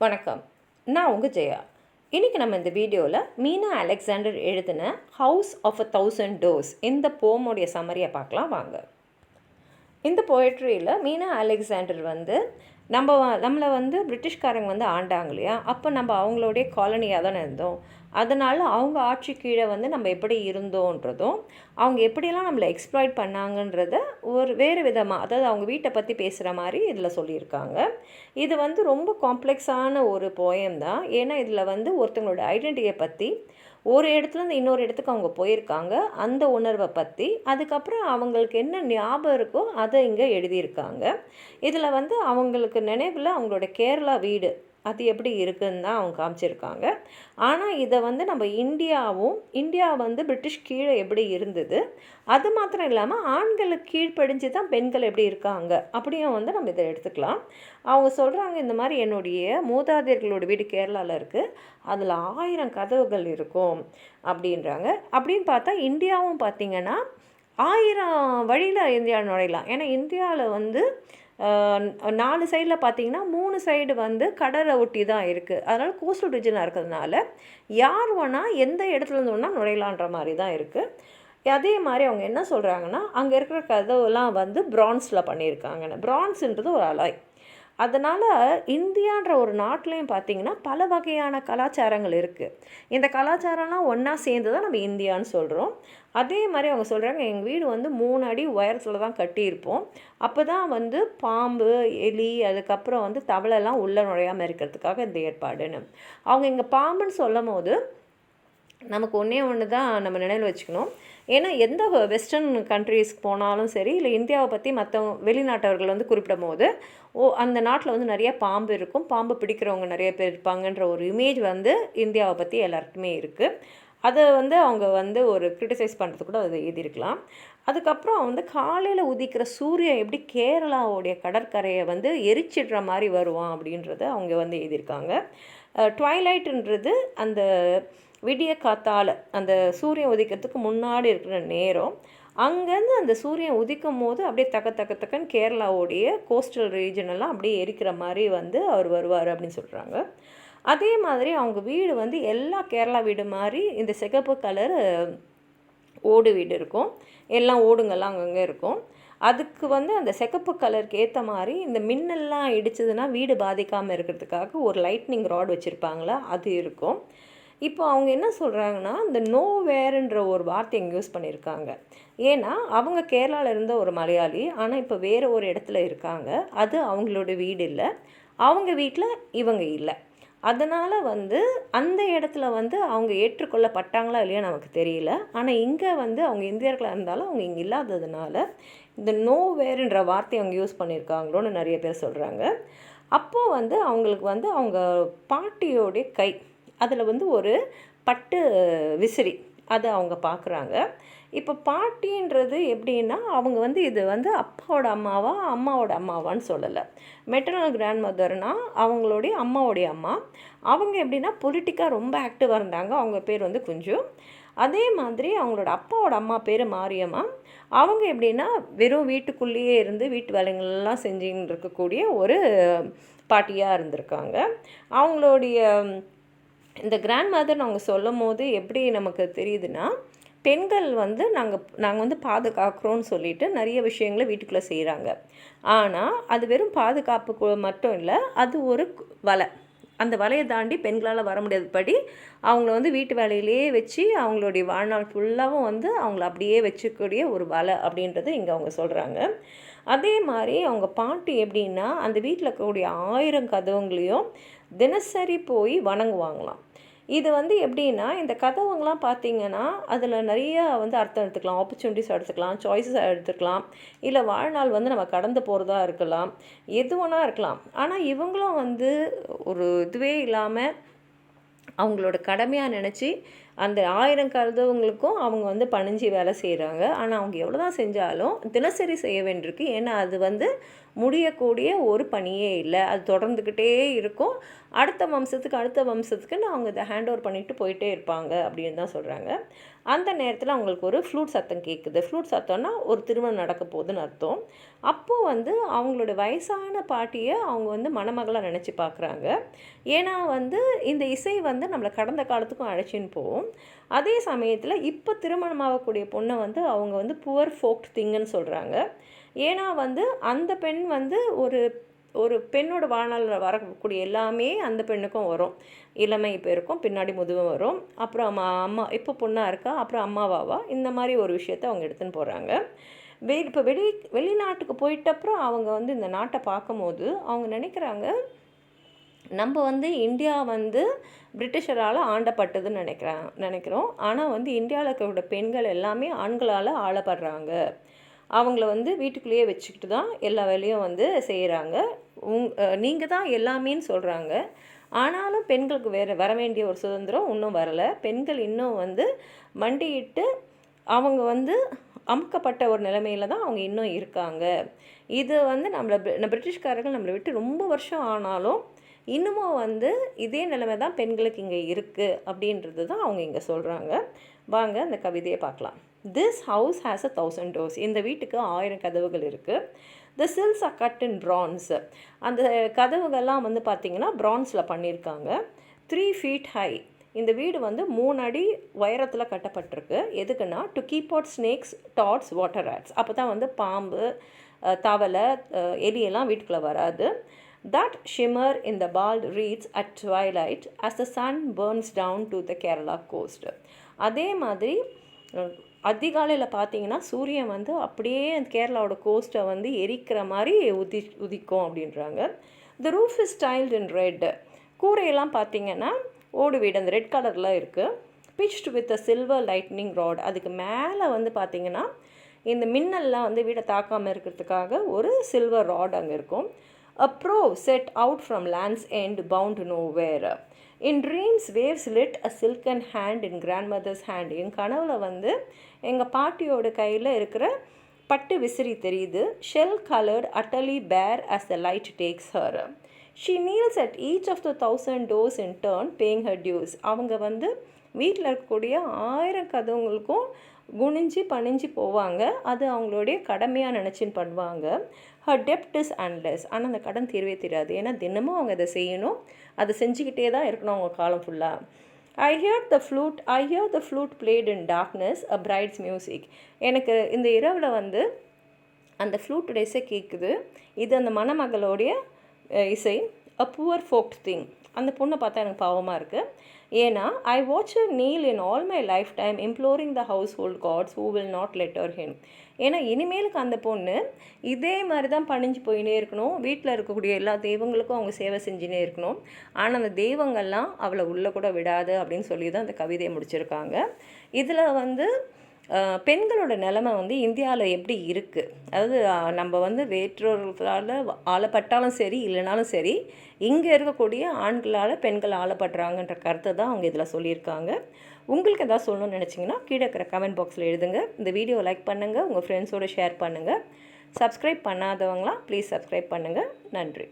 வணக்கம். நான் உங்கள் ஜெயா. இன்றைக்கி நம்ம இந்த வீடியோவில் மீனா அலெக்சாண்டர் எழுதின house of a thousand doors இந்த போமுடைய சம்மரியை பார்க்கலாம் வாங்க. இந்த போய்ட்ரியில் மீனா அலெக்சாண்டர் வந்து நம்ம நம்மளை வந்து பிரிட்டிஷ்காரங்க வந்து ஆண்டாங்க இல்லையா? அப்போ நம்ம அவங்களுடைய காலனியாக தானே இருந்தோம். அதனால் அவங்க ஆட்சி கீழே வந்து நம்ம எப்படி இருந்தோன்றதும் அவங்க எப்படியெல்லாம் நம்மளை எக்ஸ்ப்ளாய்ட் பண்ணாங்கன்றத ஒரு வேறு விதமாக அதாவது அவங்க வீட்டை பற்றி பேசுகிற மாதிரி இதில் சொல்லியிருக்காங்க. இது வந்து ரொம்ப காம்ப்ளெக்ஸான ஒரு போயம் தான். ஏன்னா இதில் வந்து ஒருத்தவங்களோட ஐடென்டிட்டியை பற்றி ஒரு இடத்துலேருந்து இன்னொரு இடத்துக்கு அவங்க போயிருக்காங்க. அந்த உணர்வை பற்றி அதுக்கப்புறம் அவங்களுக்கு என்ன ஞாபகம் இருக்கோ அதை இங்கே எழுதியிருக்காங்க. இதில் வந்து அவங்களுக்கு நினைவில் அவங்களோட கேரளா வீடு அது எப்படி இருக்குன்னு தான் அவங்க காமிச்சிருக்காங்க. ஆனால் இதை வந்து நம்ம இந்தியாவும் இந்தியா வந்து பிரிட்டிஷ் கீழே எப்படி இருந்தது அது மாத்திரம் இல்லாமல் ஆண்களுக்கு கீழ்ப்படிஞ்சு தான் பெண்கள் எப்படி இருக்காங்க அப்படியும் வந்து நம்ம இதை எடுத்துக்கலாம். அவங்க சொல்கிறாங்க இந்த மாதிரி என்னுடைய மூதாதையர்களோட வீடு கேரளாவில் இருக்குது அதில் ஆயிரம் கதவுகள் இருக்கும் அப்படின்றாங்க. அப்படின்னு பார்த்தா இந்தியாவும் பார்த்திங்கன்னா ஆயிரம் வழியில் இந்தியா நுழையலாம். ஏன்னா இந்தியாவில் வந்து நாலு சைடில் பார்த்தீங்கன்னா மூணு சைடு வந்து கடலை ஒட்டி தான் இருக்குது அதனால் கோஸ்டல் ரீஜனாக இருக்கிறதுனால யார் வேணால் எந்த இடத்துல இருந்து வேணால் நுழையலான்ற மாதிரி தான் இருக்குது அதே மாதிரி அவங்க என்ன சொல்கிறாங்கன்னா அங்கே இருக்கிற கதவுலாம் வந்து பிரான்ஸில் பண்ணியிருக்காங்கன்னு பிரான்ஸுன்றது ஒரு அலாய். அதனால் இந்தியான்ற ஒரு நாட்டிலையும் பார்த்தீங்கன்னா பல வகையான கலாச்சாரங்கள் இருக்குது இந்த கலாச்சாரம்லாம் ஒன்றா சேர்ந்து தான் நம்ம இந்தியான்னு சொல்கிறோம் அதே மாதிரி அவங்க சொல்கிறாங்க எங்கள் வீடு வந்து மூணு அடி உயரத்தில் தான் கட்டியிருப்போம். அப்போ தான் வந்து பாம்பு எலி அதுக்கப்புறம் வந்து தவளைலாம் உள்ளே நுழையாமல் இருக்கிறதுக்காக இந்த ஏற்பாடுன்னு. அவங்க இங்கே பாம்புன்னு சொல்லும் போது நமக்கு ஒன்றே ஒன்று தான் நம்ம நினைவில் வச்சுக்கணும். ஏன்னா எந்த வெஸ்டர்ன் கண்ட்ரீஸ்க்கு போனாலும் சரி இல்லை இந்தியாவை பற்றி மற்ற வெளிநாட்டவர்கள் வந்து குறிப்பிடும் போது ஓ அந்த நாட்டில் வந்து நிறைய பாம்பு இருக்கும். பாம்பு பிடிக்கிறவங்க நிறைய பேர் இருப்பாங்கன்ற ஒரு இமேஜ் வந்து இந்தியாவை பற்றி எல்லாருக்குமே இருக்குது அதை வந்து அவங்க வந்து ஒரு க்ரிட்டிசைஸ் பண்ணுறது கூட அதை எழுதியிருக்கலாம். அதுக்கப்புறம் வந்து காலையில் உதிக்கிற சூரியன் எப்படி கேரளாவுடைய கடற்கரையை வந்து எரிச்சிடுற மாதிரி வருவான் அப்படின்றத அவங்க வந்து எழுதியிருக்காங்க. ட்வைலைட்டுன்றது அந்த விடிய காத்தால் அந்த சூரியன் உதிக்கிறதுக்கு முன்னாடி இருக்கிற நேரம் அங்கேருந்து அந்த சூரியன் உதிக்கும் போது அப்படியே தக்க தக்க தக்கன்னு கேரளாவுடைய கோஸ்டல் ரீஜன் எல்லாம் அப்படியே எரிக்கிற மாதிரி வந்து அவர் வருவார் அப்படின்னு சொல்கிறாங்க அதே மாதிரி அவங்க வீடு வந்து எல்லா கேரளா வீடு மாதிரி இந்த சிகப்பு கலர் ஓடு வீடு இருக்கும். எல்லாம் ஓடுங்கள்லாம் அங்கங்கே இருக்கும். அதுக்கு வந்து அந்த சிகப்பு கலருக்கு ஏற்ற மாதிரி இந்த மின்னல்லாம் இடிச்சதுன்னா வீடு பாதிக்காமல் இருக்கிறதுக்காக ஒரு லைட்னிங் ராட் வச்சுருப்பாங்களா அது இருக்கும். இப்போ அவங்க என்ன சொல்கிறாங்கன்னா இந்த நோ வேர்ன்ற ஒரு வார்த்தை இங்கே யூஸ் பண்ணியிருக்காங்க. ஏன்னா அவங்க கேரளாவில் இருந்த ஒரு மலையாளி ஆனால் இப்போ வேறு ஒரு இடத்துல இருக்காங்க. அது அவங்களோட வீடு இல்லை. அவங்க வீட்டில் இவங்க இல்லை. அதனால் வந்து அந்த இடத்துல வந்து அவங்க ஏற்றுக்கொள்ளப்பட்டாங்களா இல்லையா நமக்கு தெரியல. ஆனால் இங்கே வந்து அவங்க இந்தியர்களாக இருந்தாலும் அவங்க இங்கே இல்லாததுனால இந்த நோ வேர்ன்ற வார்த்தையை அவங்க யூஸ் பண்ணியிருக்காங்களோன்னு நிறைய பேர் சொல்கிறாங்க அப்போது வந்து அவங்களுக்கு வந்து அவங்க பாட்டியோடைய கை அதில் வந்து ஒரு பட்டு விசிறி அதை அவங்க பார்க்குறாங்க. இப்போ பாட்டின்றது எப்படின்னா அவங்க வந்து இது வந்து அப்பாவோட அம்மாவா அம்மாவோட அம்மாவான்னு சொல்லலை. மெட்டர்னல் கிராண்ட் மதர்னால் அவங்களுடைய அம்மாவோடைய அம்மா. அவங்க எப்படின்னா பொலிட்டிக்காக ரொம்ப ஆக்டிவாக இருந்தாங்க. அவங்க பேர் வந்து குஞ்சு. அதே மாதிரி அவங்களோட அப்பாவோட அம்மா பேர் மாரியம்மா. அவங்க எப்படின்னா வெறும் வீட்டுக்குள்ளேயே இருந்து வீட்டு வேலைங்கள்லாம் செஞ்சுன்னு இருக்கக்கூடிய ஒரு பாட்டியாக இருந்திருக்காங்க. அவங்களுடைய இந்த கிராண்ட் மதர் நாங்கள் சொல்லும் போது எப்படி நமக்கு தெரியுதுன்னா பெண்கள் வந்து நாங்கள் நாங்கள் வந்து பாதுகாக்கிறோன்னு சொல்லிட்டு நிறைய விஷயங்களை வீட்டுக்குள்ளே செய்கிறாங்க ஆனால் அது வெறும் பாதுகாப்புக்கு மட்டும் இல்லை அது ஒரு வலை. அந்த வலையை தாண்டி பெண்களால் வர முடியாதபடி அவங்கள வந்து வீட்டு வேலையிலேயே வச்சு அவங்களுடைய வாழ்நாள் ஃபுல்லாகவும் வந்து அவங்கள அப்படியே வச்சுக்கூடிய ஒரு வலை அப்படின்றது இங்கே அவங்க சொல்கிறாங்க அதே மாதிரி அவங்க பாட்டி எப்படின்னா அந்த வீட்டில் இருக்கக்கூடிய ஆயிரம் கதவுங்களையும் தினசரி போய் வணங்குவாங்களாம். இது வந்து எப்படின்னா இந்த கதவுங்களாம் பார்த்தீங்கன்னா அதில் நிறைய வந்து அர்த்தம் எடுத்துக்கலாம். ஆப்பர்ச்சுனிட்டிஸ் எடுத்துக்கலாம் சாய்ஸஸ் எடுத்துக்கலாம். இல்லை வாழ்நாள் வந்து நம்ம கடந்து போகிறதா இருக்கலாம். எது வேணா இருக்கலாம். ஆனால் இவங்களும் வந்து ஒரு இதுவே இல்லாமல் அவங்களோட கடமையாக நினச்சி அந்த ஆயிரம் கதவுங்களுக்கும் அவங்க வந்து பணிஞ்சு வேலை செய்கிறாங்க ஆனால் அவங்க எவ்வளோ தான் செஞ்சாலும் தினசரி செய்ய வேண்டியிருக்கு. ஏன்னா அது வந்து முடியக்கூடிய ஒரு பணியே இல்லை. அது தொடர்ந்துக்கிட்டே இருக்கும். அடுத்த வம்சத்துக்கு அடுத்த வம்சத்துக்குன்னு அவங்க இதை ஹேண்ட் ஓவர் பண்ணிட்டு போயிட்டே இருப்பாங்க அப்படின்னு தான் சொல்கிறாங்க அந்த நேரத்தில் அவங்களுக்கு ஒரு ஃப்ளூட் சத்தம் கேட்குது ஃப்ளூட் சத்தம்னா ஒரு திருமணம் நடக்க போகுதுன்னு அர்த்தம். அப்போது வந்து அவங்களோட வயசான பாட்டியை அவங்க வந்து மணமகளாக நினச்சி பார்க்குறாங்க ஏன்னா வந்து இந்த இசை வந்து நம்மளை கடந்த காலத்துக்கும் அழைச்சின்னு போகும். அதே சமயத்தில் இப்போ திருமணமாகக்கூடிய பொண்ணை வந்து அவங்க வந்து புவர் ஃபோக்ட் திங்குன்னு சொல்கிறாங்க ஏன்னா வந்து அந்த பெண் வந்து ஒரு ஒரு பெண்ணோட வாழ்நாளில் வரக்கூடிய எல்லாமே அந்த பெண்ணுக்கும் வரும். இளமை இப்போ இருக்கும் பின்னாடி முதுவும் வரும். அப்புறம் அம்மா அம்மா இப்போ பொண்ணாக இருக்கா? அப்புறம் அம்மாவாவா? இந்த மாதிரி ஒரு விஷயத்த அவங்க எடுத்துன்னு போகிறாங்க வெ இப்போ வெளி வெளிநாட்டுக்கு போயிட்டப்புறம் அவங்க வந்து இந்த நாட்டை பார்க்கும்போது அவங்க நினைக்கிறாங்க நம்ம வந்து இந்தியா வந்து பிரிட்டிஷரால் ஆண்டப்பட்டதுன்னு நினைக்கிறேன் நினைக்கிறோம். ஆனால் வந்து இந்தியாவில் இருக்கிற பெண்கள் எல்லாமே ஆண்களால் ஆளப்படுறாங்க. அவங்கள வந்து வீட்டுக்குள்ளேயே வச்சுக்கிட்டு தான் எல்லா வேலையும் வந்து செய்கிறாங்க உங் நீங்கள் தான் எல்லாமேன்னு சொல்கிறாங்க ஆனாலும் பெண்களுக்கு வேறு வர வேண்டிய ஒரு சுதந்திரம் இன்னும் வரலை. பெண்கள் இன்னும் வந்து மண்டியிட்டு அவங்க வந்து அமுக்கப்பட்ட ஒரு நிலைமையில தான் அவங்க இன்னும் இருக்காங்க. இது வந்து நம்மளை பிரிட்டிஷ்காரர்கள் நம்மளை விட்டு ரொம்ப வருஷம் ஆனாலும் இன்னமும் வந்து இதே நிலைமை தான் பெண்களுக்கு இங்கே இருக்குது அப்படின்றது தான் அவங்க இங்கே சொல்கிறாங்க வாங்க அந்த கவிதையை பார்க்கலாம். This house has a thousand doors இந்த வீட்டுக்கு ஆயிரம் கதவுகள் இருக்குது the sills are cut in bronze அந்த கதவுகள்லாம் வந்து பார்த்திங்கன்னா ப்ரான்ஸில் பண்ணியிருக்காங்க. த்ரீ ஃபீட் ஹை இந்த வீடு வந்து மூணு அடி உயரத்தில் கட்டப்பட்டிருக்கு. எதுக்குன்னா to keep out snakes toads water rats அப்போ தான் வந்து பாம்பு தவளை எலியெல்லாம் வீட்டுக்குள்ளே வராது. That shimmer in the bald reeds at twilight as the sun burns down to the Kerala coast அதே மாதிரி அதிகாலையில் பார்த்தீங்கன்னா சூரியன் வந்து அப்படியே அந்த கேரளாவோட கோஸ்ட்டை வந்து எரிக்கிற மாதிரி உதி உதிக்கும் அப்படின்றாங்க. The roof is styled in red கூரையெல்லாம் பார்த்தீங்கன்னா ஓடு வீடு அந்த ரெட் கலரில் இருக்குது pitched with a silver lightning rod அதுக்கு மேலே வந்து பார்த்திங்கன்னா இந்த மின்னல்லாம் வந்து வீடை தாக்காமல் இருக்கிறதுக்காக ஒரு சில்வர் ராட் அங்கே இருக்கும். A prow set out from land's end bound no in dreams waves lit a silken hand in grandmother's hand என் கனவில் வந்து எங்கள் பாட்டியோட கையில் இருக்கிற பட்டு விசிறி தெரியுது. Shell coloured utterly bare as the light takes her she kneels at each of the thousand doors in turn paying her dues அவங்க வந்து வீட்டில் இருக்கக்கூடிய ஆயிரம் கதவுங்களுக்கும் குனிஞ்சு பணிஞ்சு போவாங்க. அது அவங்களுடைய கடமையாக நினச்சின்னு பண்ணுவாங்க. ஹர் டெப்ட் இஸ் அன்லெஸ் ஆனால் அந்த கடன் தீர்வே தெரியாது ஏன்னா தினமும் அவங்க அதை செய்யணும். அதை செஞ்சுக்கிட்டே தான் இருக்கணும் அவங்க காலம் ஃபுல்லாக I hear the flute I hear the flute played in darkness a bride's music எனக்கு இந்த இரவில் வந்து அந்த ஃப்ளூட் இசை கேட்குது இது அந்த மணமகளோடைய இசை அ புவர் ஃபோக் திங் அந்த பொண்ணை பார்த்தா எனக்கு பாவமாக இருக்குது ஏன்னா I watch a kneel in all my life time imploring the household gods who will not let her him ஏன்னா இனிமேலுக்கு அந்த பொண்ணு இதே மாதிரி தான் பணிஞ்சு போயினே இருக்கணும். வீட்டில் இருக்கக்கூடிய எல்லா தெய்வங்களுக்கும் அவங்க சேவை செஞ்சுனே இருக்கணும். ஆனால் அந்த தெய்வங்கள்லாம் அவளை உள்ளே கூட விடாது அப்படின்னு சொல்லி தான் அந்த கவிதையை முடிச்சிருக்காங்க. இதில் வந்து பெண்களோட நிலமை வந்து இந்தியாவில் எப்படி இருக்குது அதாவது நம்ம வந்து வேற்றோர்களால் ஆளப்பட்டாலும் சரி இல்லைனாலும் சரி இங்கே இருக்கக்கூடிய ஆண்களால் பெண்கள் ஆளப்படுறாங்கன்ற கருத்தை தான் அவங்க இதில் சொல்லியிருக்காங்க. உங்களுக்கு எதாவது சொல்லணும்னு நினச்சிங்கன்னா கீழே இருக்கிற கமெண்ட் பாக்ஸில் எழுதுங்க. இந்த வீடியோ லைக் பண்ணுங்கள் உங்கள் ஃப்ரெண்ட்ஸோடு ஷேர் பண்ணுங்கள் சப்ஸ்கிரைப் பண்ணாதவங்களாம் ப்ளீஸ் சப்ஸ்கிரைப் பண்ணுங்கள் நன்றி.